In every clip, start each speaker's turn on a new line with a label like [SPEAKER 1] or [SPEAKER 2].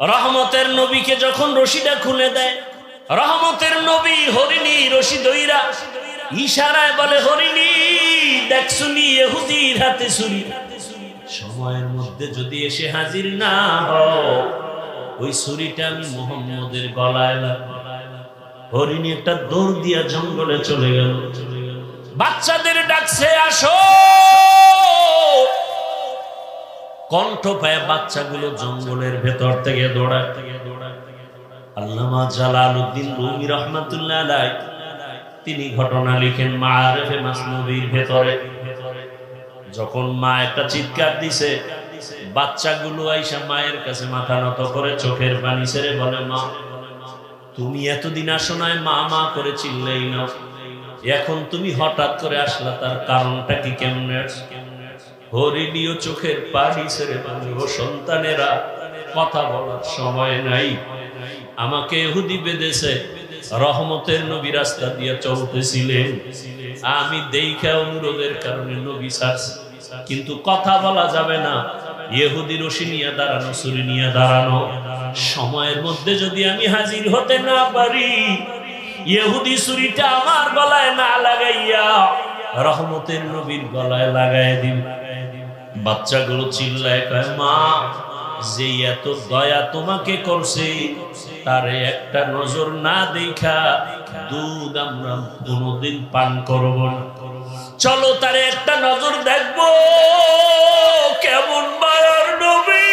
[SPEAKER 1] রহমতের নবীকে যখন রশিটা খুলে দেয়, রহমতের নবী হরিণী রশি দইরা ইশারায় বলে, হরিণী দেখ শুনি এহুদির হাতে ছুরি। সময়ের মধ্যে যদি এসে হাজির না ওই ছুরিটা আমি মোহাম্মদের গলায়। হরিণী একটা দৌড় দিয়া জঙ্গলে চলে গেল। বাচ্চাদের ডাকছে, আসো! কণ্ঠ পায় বাচ্চাগুলো জঙ্গলের ভেতর থেকে দৌড়ায়। থেকে আল্লামা জালালউদ্দিন রুমি রহমাতুল্লাহ তিনি ঘটনা লিখেন মাআরিফে মাসনবীর ভেতরে। যখন মা একটা চিৎকার দিছে, বাচ্চাগুলো আইসা মায়ের কাছে মাথা নত করে চোখের পানি ছেড়ে বলে, মা, তুমি এতদিন আসো মা মা করে চিল্লাই না এখন তুমি হঠাৎ করে আসলা, তার কারণটা কি কেমনে? হরিণীয় চোখের পানি ছেড়ে ও সন্তানেরা। কথা বলার সময় নাই। আমাকে এহুদি বেঁধেছে, রহমতের নবী রাস্তা দিয়ে চলতেছিলেন। আমি দেখা অনুরোধের কারণে নবী ছাড়ছি কিন্তু কথা বলা যাবে না। ইহুদি রশি নিয়ে দাঁড়ানো, ছুরি নিয়ে দাঁড়ানো। সময়ের মধ্যে যদি আমি হাজির হতে না পারি, ইহুদি ছুরিটা আমার গলায় না লাগাইয়া রহমতের নবীর গলায় লাগাই দিন। বাচ্চাগুলো চিল্লায় কয়, মা যে এত দয়া তোমাকে করছে, তারে একটা নজর না দেখা দুধ আমরা কোনোদিন পান করব না। চলো তারে একটা নজর দেখব, কেমন মায়ার নবী।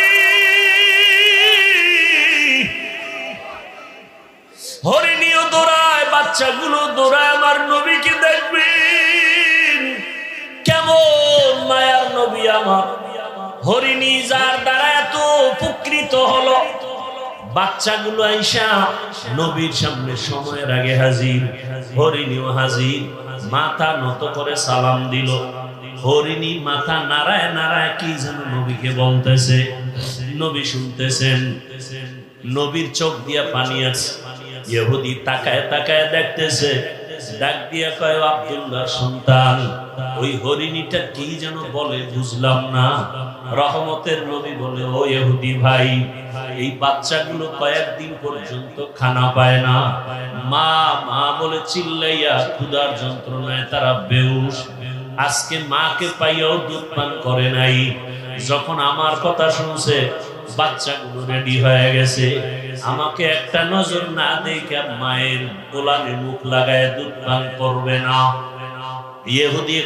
[SPEAKER 1] হরিণীয় দৌড়ায়, বাচ্চাগুলো দৌড়ায়, আমার নবীকে কেমন মায়ার নবী আমার। হরিণী যার দ্বারা এত উপকৃত হলো। বাচ্চাগুলো আইসা নবীর সামনে সময়ের আগে হাজির, হরিণীও হাজির, মাথা নত করে সালাম দিল। হরিণী মাথা নাড়ায় নাড়ায় কি যেন নবীকে বলতেছে। নবী শুনতেছেন, নবীর চোখ দিয়া পানি আছে। ইহুদি তাকায় তাকায় দেখতেছে ডাক দিয়া কয় আব্দুল্লাহ সন্তান, ওই হরিণীটা কি যেন বলে বুঝলাম না। রহমতের নবী বলে, ও ইহুদি ভাই, এই বাচ্চাগুলো কয়েকদিন পর্যন্ত খানা পায় না। মা মা বলে চিল্লাইয়া ক্ষুধার যন্ত্রণায় তারা বেউস আজকে মাকে পাইয়াও দুধ পান করে নাই। যখন আমার কথা শুনছে বাচ্চাগুলো রেডি হয়ে গেছে। আমাকে একটা নজর না দেখে মায়ের গোলামে মুখ লাগায় দুধ পান করবে না।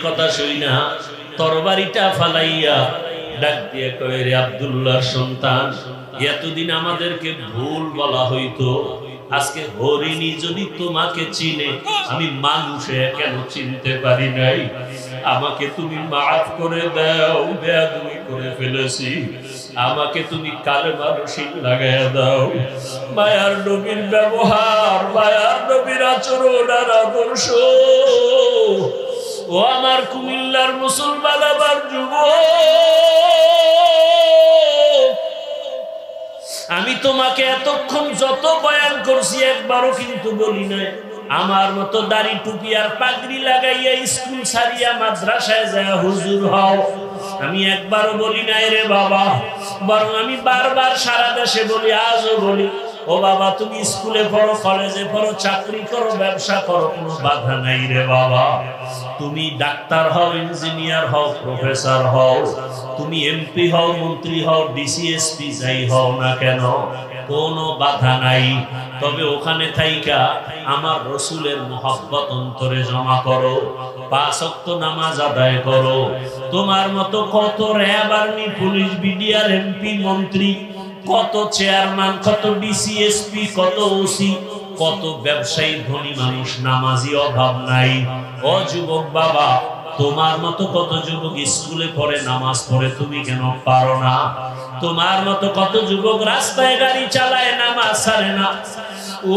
[SPEAKER 1] কথা শুই না, তরবারিটা ফালাইয়া ডাক দিয়ে কয়ে, রে আব্দুল্লাহর সন্তান, এতদিন আমাদেরকে ভুল বলা হইতো। আজকে হরিণী যদি তোমাকে চিনে, আমি মানুষে কেন চিনতে পারি নাই? আমাকে তুমি মাফ করে দাও বেয়াদুই করে ফেলেছি। আমাকে তুমি কালে মানসিক লাগাইয়া দাও। মায়ার নবীর ব্যবহার, মায়ার নবীর আচরণ আর আদর্শ। ও আমার কুমিল্লার মুসলমান আবার যুব আমি তোমাকে এতক্ষণ যত বয়ান করছি একবারও কিন্তু বলি নাই। আমার মতো দাড়ি টুপি আর পাগড়ি লাগাইয়া স্কুল ছাড়িয়া মাদ্রাসায় যায় হুজুর হও। আমি একবারও বলি নাই রে বাবা। বরং আমি বারবার সারা দেশে বলি, আজও বলি। ও বাবা, তুমি স্কুলে পড়ো, কলেজে পড়ো, চাকরি করো, ব্যবসা করো, কোনো বাধা নাই রে বাবা। তুমি ডাক্তার হও, ইঞ্জিনিয়ার হও, প্রফেসর হও, তুমি এমপি হও, মন্ত্রী হও, ডিসিএসপি যাই হও না কেন, কোনো বাধা নাই। তবে ওখানে থাইকা আমার রসুলের মোহাব্বত অন্তরে জমা করো, পাঁচ অক্ত নামাজ আদায় করো। তোমার মতো কত RAB army, police, BDR, MP, মন্ত্রী কত চেয়ারম্যান, কত ডিসিএসপি কত ওসি কত ব্যবসায়ী ধনী মানুষ, নামাজি অভাব নাই। ও যুবক বাবা, তোমার মতো কত যুবক স্কুলে পড়ে, নামাজ পড়ে, তুমি কেন পারো না? তোমার মতো কত যুবক রাস্তায় গাড়ি চালায়, নামাজ ছাড়ে না।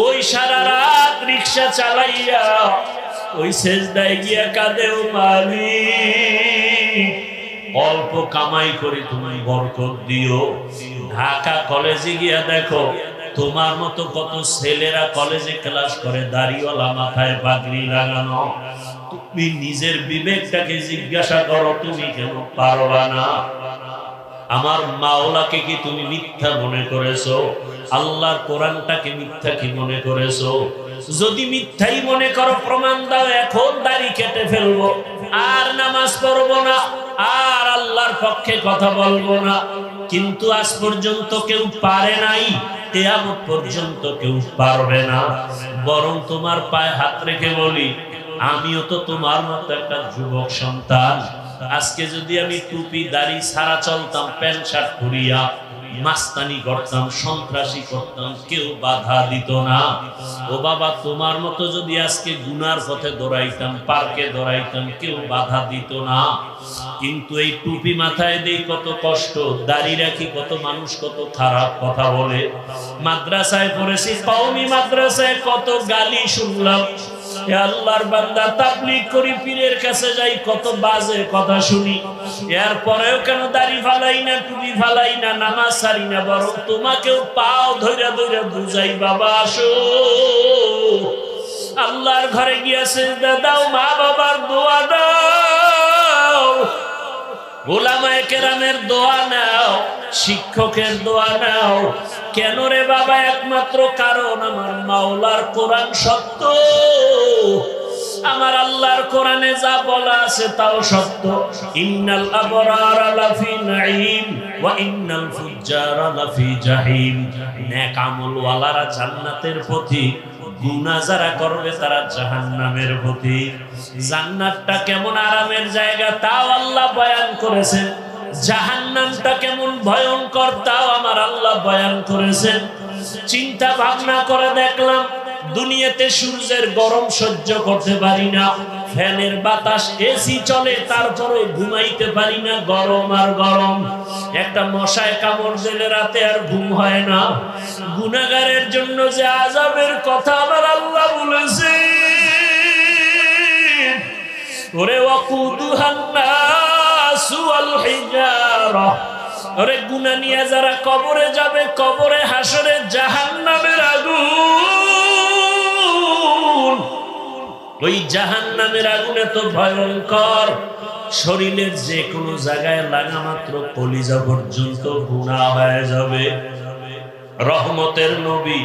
[SPEAKER 1] ওই সারা রাত রিক্সা চালাইয়া, ওই শেষদায় গিয়া কাঁদেও মালিক, অল্প কামাই করে তুমি বরকত দিও। ঢাকা কলেজে গিয়া দেখো, তোমার মতো কত ছেলেরা কলেজে ক্লাস করে, দাড়িওয়ালা মাথায় পাগড়ি লাগানো। তুমি নিজের বিবেকটাকে জিজ্ঞাসা করো, তুমি কেন পারবা না? আমার মাওলাকে কি তুমি মিথ্যা মনে করেছ? আল্লাহর কোরআনটাকে মিথ্যা কি মনে করেছ? যদি মিথ্যাই মনে করো, প্রমাণ দাও, এখন দাড়ি কেটে ফেলব, আর নামাজ পড়ব না, আর পক্ষে কথা বলব না। কিন্তু আজ পর্যন্ত কেউ পারে নাই, কেয়ামত পর্যন্ত কেউ পারবে না। বরং তোমার পায়ে হাত রেখে বলি, আমিও তো তোমার মতো একটা যুবক সন্তান। আজকে যদি আমি টুপি, দাড়ি সারা চলতাম, প্যান্ট শার্ট পরিয়া মাস্তানি করতাম, সন্ত্রাসী করতাম, কেউ বাধা দিত না। ও বাবা, তোমার মতো যদি আজকে গুনার পথে দৌড়াইতাম, পার্কে দৌড়াইতাম, কেউ বাধা দিত না। কিন্তু এই টুপি মাথায় দেই কত কষ্ট, দাড়ি রাখি কত মানুষ কত খারাপ কথা বলে। মাদ্রাসায় পড়েছি কওমি মাদ্রাসায় কত গালি শুনলাম। এ আল্লাহর বান্দা তাবলিগ করি পীরের কাছে যাই, কত বাজে কথা শুনি। এর পরেও কেন দাড়ি ফালাই না, টুপি ফালাই না, নামাজ সারি না, বরং তোমাকেও পাও ধৈরা ধৈরা বুঝাই, বাবা, আসো। আল্লাহর ঘরে গিয়েছে দাও মা বাবার দোয়া দাও। গোলামায় কেরামের দোয়া নাও, শিক্ষকের দোয়া নাও। কেন রে বাবা, একমাত্র কারণ আমার মাওলার কোরআন সত্য। আমার আল্লাহর কোরআনে যা বলা আছে তাও সত্য। ইন্নাল আবরার লাফি নাঈম ওয়া ইন্নাল ফুজ্জার লাফি জাহিম। নেক আমল ওয়ালারা জান্নাতের পথি গুনাহ যারা করবে তারা জাহান্নামের পথি জান্নাতটা কেমন আরামের জায়গা তাও আল্লাহ বয়ান করেছেন জাহান্নামটা কেমন ভয়ঙ্কর তাও আমার আল্লাহ বয়ান করেছেন চিন্তা ভাবনা করে দেখলাম, দুনিয়াতে সূর্যের গরম সহ্য করতে পারি না। ফ্যানের বাতাস এসি চলে, তারপরে ঘুমাইতে পারি না। গরম আর গরম। একটা মশায় কামড় দিলে রাতে আর ঘুম হয় না। গুনাগারের জন্য যে আজাবের কথা আমার আল্লাহ বলেছে। ওরে ওরে গুনাহ নিয়ে যারা কবরে যাবে, কবরে, হাসরে, জাহান্নামের আগুন। ওই জাহান্নামের আগুনে তো ভয়ঙ্কর। শরীরের যে কোনো জায়গায় লাগা মাত্র কলিজা পর্যন্ত গুণা হয়ে যাবে। রহমতের নবী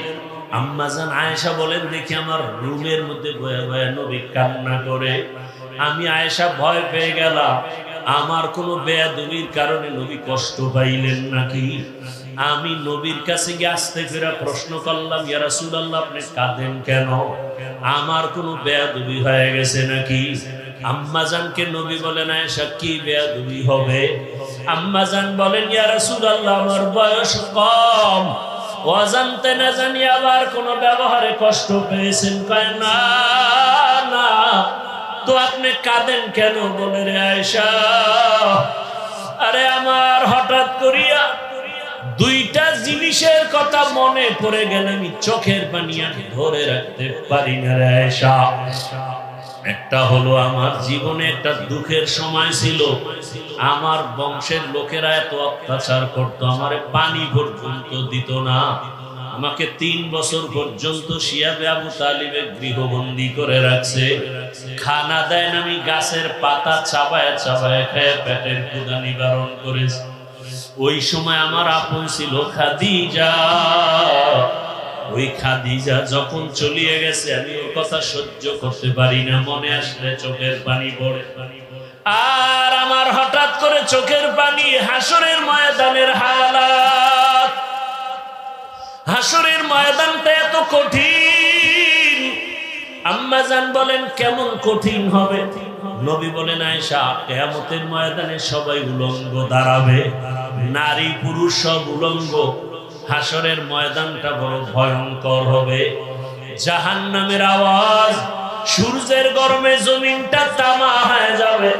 [SPEAKER 1] আম্মাজান আয়েশা বলেন, দেখি আমার রুমের মধ্যে বয়ে বয়ে নবী কান্না করে। আমি আয়েশা ভয় পেয়ে গেলাম। আমার কোনো বেয়াদবির কারণে নবী কষ্ট পাইলেন নাকি? আমি নবীর কাছে গিয়ে আসতে ফেরা প্রশ্ন করলাম, ইয়া রাসূলুল্লাহ, আপনি কাঁদেন কেন? আমার কোনো বেয়াদবি হয়ে গেছে নাকি? আম্মাজানকে নবী বলেন, আয়েশা, কি বেয়াদবি হবে? আম্মাজান বলেন, ইয়া রাসূলুল্লাহ, আমার বয়স কম। অজান্তে না জানি আবার কোন ব্যবহারে কষ্ট পেয়েছেন? কয়, না না, তো আপনি কাঁদেন কেন? বলে রে আয়সা আরে আমার হঠাৎ করিয়া দুইটা জিনিসের কথা মনে পড়ে গেলে আমি চোখের পানি আর ধরে রাখতে পারি না রে আয়সা একটা হলো আমার জীবনে একটা দুঃখের সময় ছিল। আমার বংশের লোকেরা এত অত্যাচার করত, আমারে পানি পর্যন্ত দিত না। আমাকে তিন বছর পর্যন্ত শিয়াবে আবু তালিবে গৃহবন্দী করে রাখছে। খানা দেয় না, আমি গাছের পাতা চাবায় চাবায় খেয়ে পেটের ক্ষুদা নিবারণ করেছি। ওই সময় আমার আপন ছিল খাদিজা। ওই খাদিজা যখন চলিয়ে গেছে, আমি ওর কথা সহ্য করতে পারি না। মনে আসলে চোখের পানি পড়ে। আর আমার হঠাৎ করে চোখের পানি হাসরের ময়দানের হালাত। হাসরের ময়দানটা এত কঠিন। আম্মা জান বলেন, কেমন কঠিন হবে? নবী বলেন, আয়েশা, কেয়ামতের ময়দানে সবাই উলঙ্গ দাঁড়াবে। নারী পুরুষ সব উলঙ্গ। হাসরের ময়দানটা বড় ভয়ঙ্কর হবে। জাহান নামের আওয়াজ, সূর্যের গরমে জমিনটা তামা হয়ে যাবে।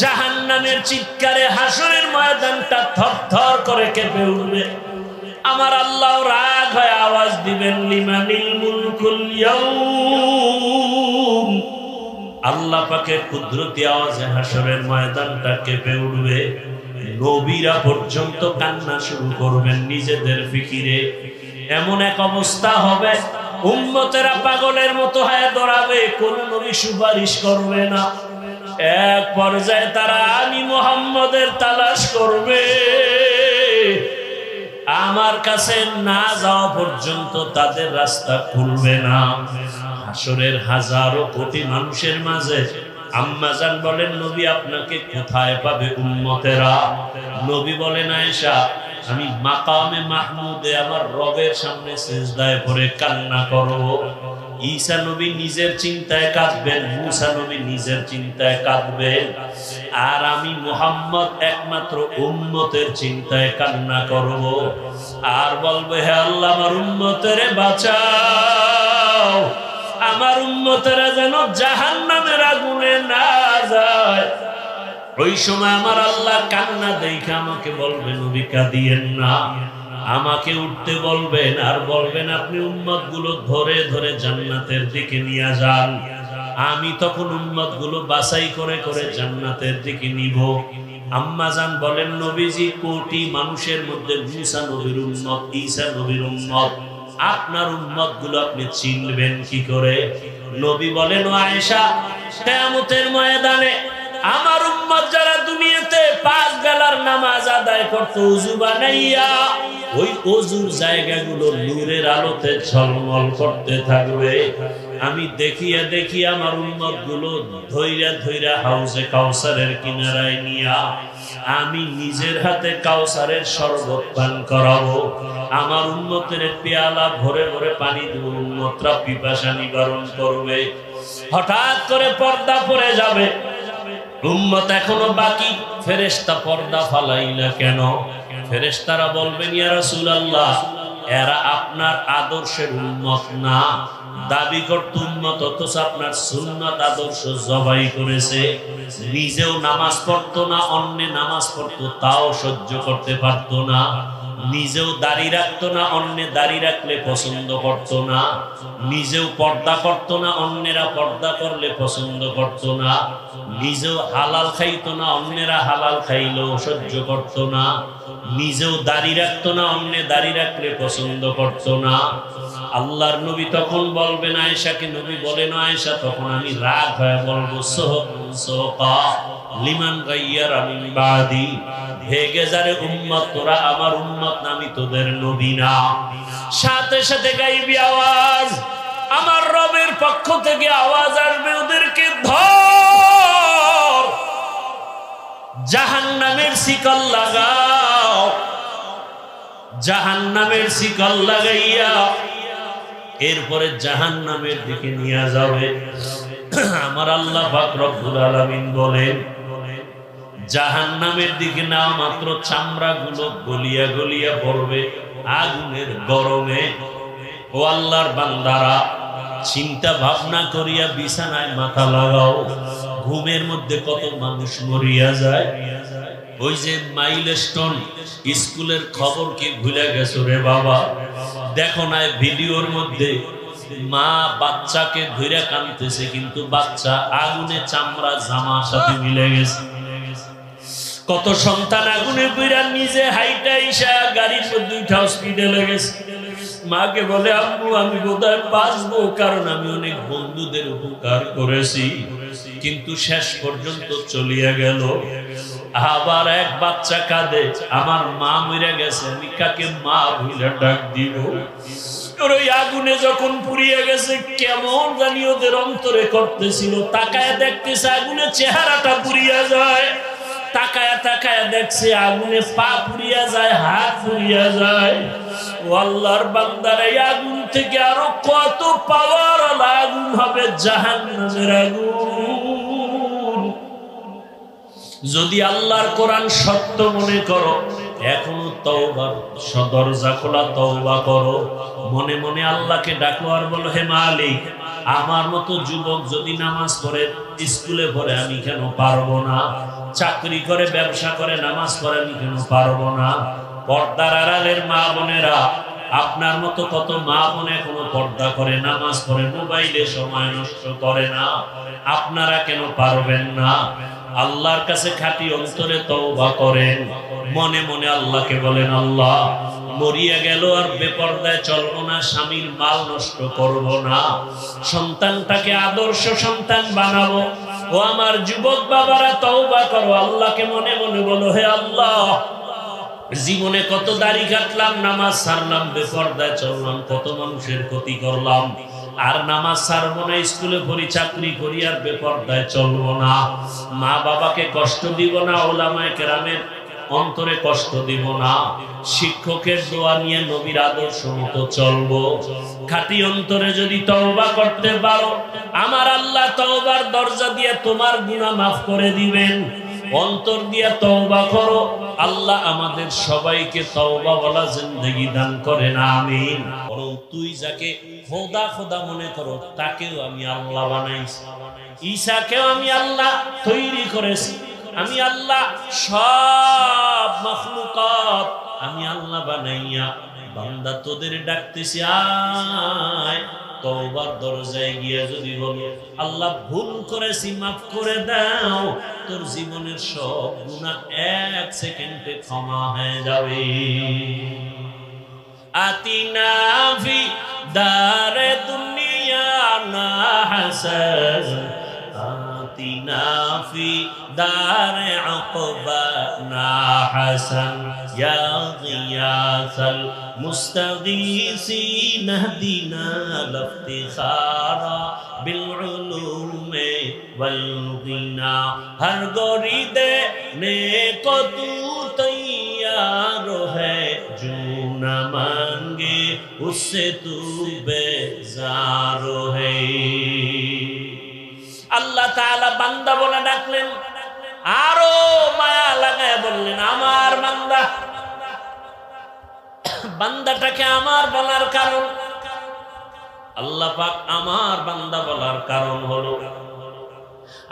[SPEAKER 1] জাহান নামের চিৎকারে হাসরের ময়দানটা থর থর করে কেঁপে উঠবে। আমার আল্লাহ রাগ হয়ে আওয়াজ দিবেন লিমানিল মুলকুল আল্লাহ পাকে কুদরতি আওয়াজে হাসরের ময়দানটা কেঁপে উঠবে। নবীরা পর্যন্ত কান্না শুরু করবেন নিজেদের ফিকিরে। এমন এক অবস্থা হবে, উম্মতেরা পাগলের মতো হয়ে দৌড়াবে, কোন নবী সুপারিশ করবে না। এক পর্যায়ে তারা আমি মোহাম্মদের তালাশ করবে। আমার কাছে না যাওয়া পর্যন্ত তাদের রাস্তা খুলবে না। হাসরের হাজারো কোটি মানুষের মাঝে আম্মাজান বলেন, নবী আপনাকে কোথায় পাবে উম্মতেরা? নবী বলেন, আয়েশা, আমি মাকামে মাহমুদে আমার রবের সামনে সেজদায় পড়ে কান্না করব। ঈসা নবী নিজের চিন্তায় কাঁদবেন, মুসা নবী নিজের চিন্তায় কাঁদবেন। আর আমি মোহাম্মদ একমাত্র উম্মতের চিন্তায় কান্না করব। আর বলবে, হে আল্লাহ, আমার উম্মতের বাঁচাও। আমার উম্মতেরা যেন জাহান নামের আগুনে না যায়। ওই সময় আমার আল্লাহ কান্না দেখে আমাকে বলবেন নবী, কাঁদিয়েন না। আমাকে উঠতে বলবেন আর বলবেন, আপনি উম্মতগুলো ধরে ধরে জান্নাতের দিকে নিয়ে যান। আমি তখন উম্মতগুলো বাছাই করে করে জান্নাতের দিকে নিব। আম্মা জান বলেন, নবীজি, কোটি মানুষের মধ্যে মুসা নবীর উম্মত, ঈসা নবীর উম্মত। আপনার উম্মতগুলো আপনি চিনবেন কি করে? নবী বলেন আয়েশা, কেয়ামতের ময়দানে আমার উম্মত যারা দুনিয়াতে পাঁচ বেলার নামাজ আদায় করতো উজু বানাইয়া ওই অজুর জায়গাগুলো নূরের আলোতে ঝলমল করতে থাকবে। আমি দেখিয়া দেখিয়া আমার উম্মতগুলো ধৈরা ধৈরা হাউসে কাউসারের কিনারায় নিয়া আমি নিজের হাতে কাউসারের শরবত পান করাবো। আমার উন্মতের পেয়ালা ভরে ভরে পানি দেবো উন্মতরা পিপাসা নিবারণ করবে। হঠাৎ করে পর্দা পড়ে যাবে। উম্মত এখনও বাকি। ফেরেশতা পর্দা ফালাই না কেন? ফেরেশতারা বলবেন, ইয়া রাসূলুল্লাহ, এরা আপনার আদর্শের উম্মত না। দাবি করত উম্মত অথচ আপনার সুন্নত আদর্শ জবাই করেছে। নিজেও নামাজ পড়তো না, অন্যে নামাজ পড়তো, তাও সহ্য করতে পারতো না। নিজেও দাড়ি রাখতো না, অন্যে দাড়ি রাখলে পছন্দ করতো না। নিজেও পর্দা করতো না, অন্যেরা পর্দা করলে পছন্দ করতো না। নিজেও হালাল খাইতো না, অন্যেরা হালাল খাইলেও সহ্য করতো না। নিজেও দাড়ি রাখতো না, অন্যে দাড়ি রাখলে পছন্দ করতো না। আল্লাহর নবী তখন বলবেন আয়েশাকে নবী বলেন আয়েশা তখন আমি রাগ হয়ে বলব লিমান গাইয়ার আমি বাদি। ভেগে যারে উম্মত, তোরা আমার উম্মত নামি তোদের নবী না। সাথে সাথে গাইবি আওয়াজ, আমার রবের পক্ষ থেকে আওয়াজ আসবে, ওদেরকে ধর। জাহান নামের শিকল লাগাও জাহান নামের শিকল লাগাইয়া এরপরে জাহান নামের দিকে নিয়ে যাবে। আমার আল্লাহ পাক রব্বুল আলামিন বলেন জাহান নামের দিকে না, মাত্র চামড়া গুলো গলিয়া গলিয়া পড়বে আগুনের গরমে। ও আল্লাহর বান্দারা, চিন্তা ভাবনা করিয়া বিছানায় মাথা লাগাও। ঘুমের মধ্যে কত মানুষ মরিয়া যায়। ওই যে মাইলস্টোন স্কুলের খবর কি ভুলে গেছো রে বাবা? দেখো না ভিডিওর মধ্যে মা বাচ্চাকে ধরে কানতেছে, কিন্তু বাচ্চা আগুনে চামড়া জামার সাথে মিলে গেছে। কত সন্তান আগুনে পুরা নিজে হাইটা ইসা গাড়ির মধ্যে উঠা হসপিটালে গেছে। মাকে বলে, আম্মু, আমি বোধহয় বাঁচবো, কারণ আমি অনেক বন্ধুদের উপকার করেছি। কিন্তু শেষ পর্যন্ত চলিয়া গেল। আবার এক বাচ্চা কাঁদে, আমার মা মরে গেছে, আমি কাকে মা ভুলে ডাক দিব? ওই আগুনে যখন গেছে, কেমন জানি ওদের তাকায় আগুনে চেহারাটা পুড়িয়া যায়। দেখছে আগুনে পা যায়, হাত যায়। এই আগুন থেকে আরও কত পাওয়ার আগুন হবে, জাহান্নামের আগুন। যদি আল্লাহর কোরআন সত্য মনে করো, এখনও তওবা, দরজা খোলা, তওবা করো। মনে মনে আল্লাহকে ডাকো আর বলো, হে মালিক, আমার মতো যুবক যদি নামাজ পড়ে, স্কুলে পড়ে, আমি কেন পারব না? চাকরি করে, ব্যবসা করে, নামাজ পড়ে, আমি কেন পারব না? পর্দার আড়ালের মা বোনেরা, আপনার মতো কত মা বোন এখনও পর্দা করে, নামাজ পড়ে, মোবাইলে সময় নষ্ট করে না। আপনারা কেন পারবেন না? আল্লাহর কাছে খাঁটি অন্তরে তওবা করেন। মনে মনে আল্লাহকে বলেন, আল্লাহ, মরিয়া গেল আর বেপর্দায় চলবো না, স্বামীর মাল নষ্ট করব না। সন্তানটাকে আদর্শ সন্তান বানাবো। ও আমার যুবক বাবারা, তওবা করো। আল্লাহকে মনে মনে বলো, হে আল্লাহ, জীবনে কত দাড়ি কাটলাম, নামাজ সারলাম, বেপর্দায় চললাম, কত মানুষের ক্ষতি করলাম। আর নামাজ সারবো না, স্কুলে পড়ি চাকরি করি আর বেপর্দায় চলবো না। মা বাবাকে কষ্ট দিব না, ওলামায় কেরামের অন্তরে কষ্ট দিব না। শিক্ষকের দোয়া নিয়ে নবীর আদর্শ মতো চলবো। খাটি অন্তরে যদি তওবা করতে পারো, আমার আল্লাহ তওবার দরজা দিয়ে তোমার গুনাহ মাফ করে দিবেন। অন্তর দিয়া তওবা করো। আল্লাহ আমাদের সবাইকে তওবা বলা জিন্দেগি দান করেন, আমিন। বরং তুই যাকে খোদা খোদা মনে করো, তাকেও আমি আল্লাহ বানাইছি। ঈশাকেও আমি আল্লাহ তৈরি করেছি। আমি আল্লাহ সব মখলুকাত আমি আল্লাহ বানাইয়া, বান্দা তোদের ডাকতেছি, আয়। তওবার দরজায় গিয়া যদি বলি, আল্লাহ ভুল করেছি, মাফ করে দাও, তোর জীবনের সব গুণা এক সেকেন্ডে ক্ষমা হয়ে যাবে। আতিনা ফি দারে দুনিয়া না হাসান। بنا في دار عقبنا حسن يا غياث المستغيثين اهدنا الافتخار بالعلوم والغنى هر گوری دے نیک تو تیار ہے جو نہ مانگے اس سے تو بیزار ہے আল্লাহ তাআলা বান্দা বলে ডাকলেন, আরও মায়া লাগায় বললেন, আমার বান্দা। বান্দাটাকে আমার বলার কারণ, আল্লাহ পাক আমার বান্দা বলার কারণ হলো,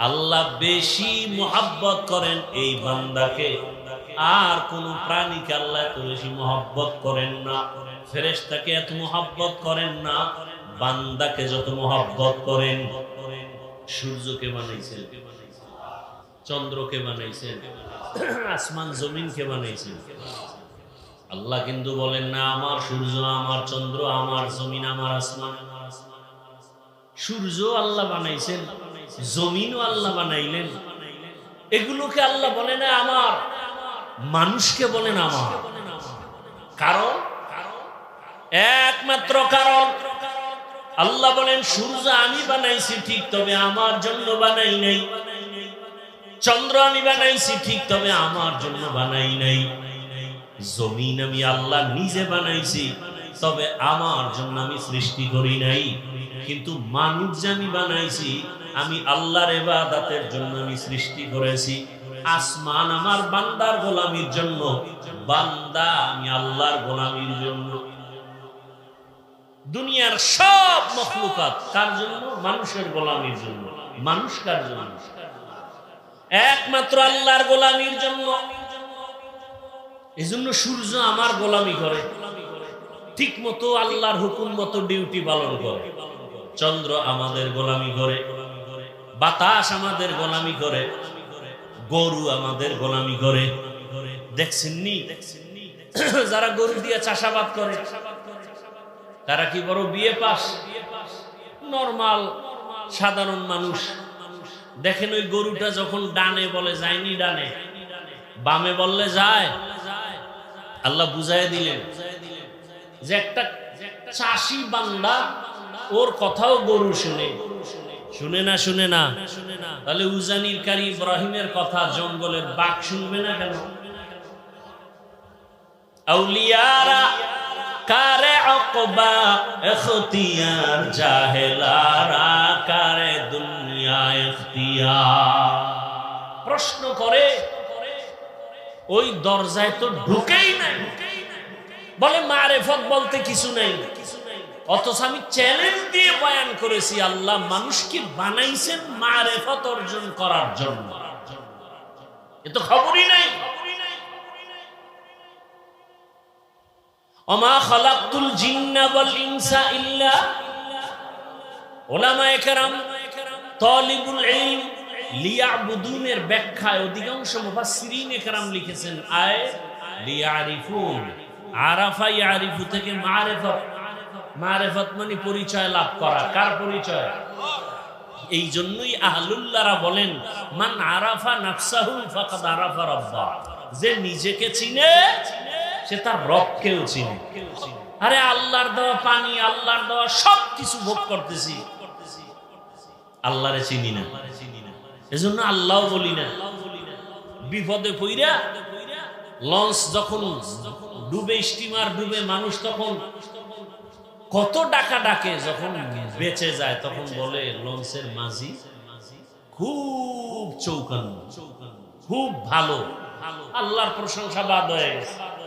[SPEAKER 1] আল্লাহ বেশি মোহাব্বত করেন এই বান্দাকে, আর কোন প্রাণীকে আল্লাহ এত বেশি মোহাব্বত করেন না, ফেরেশতাকে এত মোহাব্বত করেন না, বান্দাকে যত মোহাব্বত করেন সূর্যকে বানাইছেন, চন্দ্রকে বানাইছেন, আসমান জমিনকে বানাইছেন। আল্লাহ কিন্তু বলেন, না, আমার সূর্য, আমার চন্দ্র, আমার জমিন, আমার আসমান। সূর্য আল্লাহ বানাইছেন, জমিনও আল্লাহ বানাইলেন। এগুলোকে আল্লাহ বলে না আমার, মানুষকে বলেন আমার। কারণ? একমাত্র কারণ আল্লাহ বলেন, সূর্য আমি বানাইছি, ঠিক তবে আমার জন্য বানাই নাই। চন্দ্র আমি বানাইছি, ঠিক তবে আমার জন্য বানাই নাই। জমিন আমি আল্লাহ নিজে বানাইছি, তবে আমার জন্য আমি সৃষ্টি করি নাই। কিন্তু মানুষ যে আমি বানাইছি, আমি আল্লাহর এবাদাতের জন্য আমি সৃষ্টি করেছি। আসমান আমার বান্দার গোলামির জন্য, বান্দা আমি আল্লাহর গোলামির জন্য। দুনিয়ার সব মখলুকাত কার জন্য? মানুষের গোলামির জন্য। মানুষ কার জন্য? একমাত্র আল্লাহর গোলামির জন্য। এজন্য সূর্য আমার গোলামি করে। ঠিক মতো আল্লাহর হুকুম মতো ডিউটি পালন করে। চন্দ্র আমাদের গোলামি করে। বাতাস আমাদের গোলামি করে। গরু আমাদের গোলামি করে। দেখছেননি? যারা গরু দিয়ে চাষাবাদ করে তারা কি বড় বিয়ে পাস? নর্মাল, সাধারণ মানুষ। দেখেন ওই গরুটা যখন ডানে বলে, যায়নি ডানে। বামে বললে, যায়। আল্লাহ বুঝাই দিলেন যে একটা চাষি বান্দা, ওর কথাও গরু শুনে। শুনে না শুনে না। তাহলে উজানির কারি ইব্রাহিমের কথা জঙ্গলের বাঘ শুনবে না কেন? আউলিয়ারা কারে অকবা, এখতিয়ার জাহেলারা কারে দুনিয়া এখতিয়ার। প্রশ্ন করে, ওই দরজায় তো ঢুকেই নাই। বলে, মারেফত বলতে কিছু নাই। অথচ আমি চ্যালেঞ্জ দিয়ে বয়ান করেছি, আল্লাহ মানুষকে বানাইছেন মারেফত অর্জন করার জন্য। এ তো খবরই নাই। অমা খালাকতুল জিন্না ওয়াল ইনসা ইল্লা তালিবুল ইলম লিয়াবুদুনের ব্যাখ্যায় অধিকাংশ মুফাসসিরিন লিখেছেন, আয় লিয়ারিফুন, আরাফা ইয়ারিফু থেকে মানে পরিচয় লাভ করা, কার পরিচয়? এই জন্যই আহলুল্লাহরা বলেন, মান আরাফা নাফসাহু ফাকাদ আরাফা যে নিজেকে চিনে সে তার রবকেও চিনে। আরে আল্লাহর দেওয়া পানি, আল্লাহর দেওয়া সব কিছু ভোগ করতেছি। আল্লাহরে চিনি না। এজন্য আল্লাহ বলি না। বিপদে পইরা লঞ্চ যখন ডুবে, স্টিমার ডুবে, মানুষ তখন কত ডাকা ডাকে যখন বেঁচে যায়, তখন বলে, লঞ্চের মাঝি খুব চৌকান, খুব ভালো। আল্লাহর প্রশংসা বাদ হয়ে গেছে।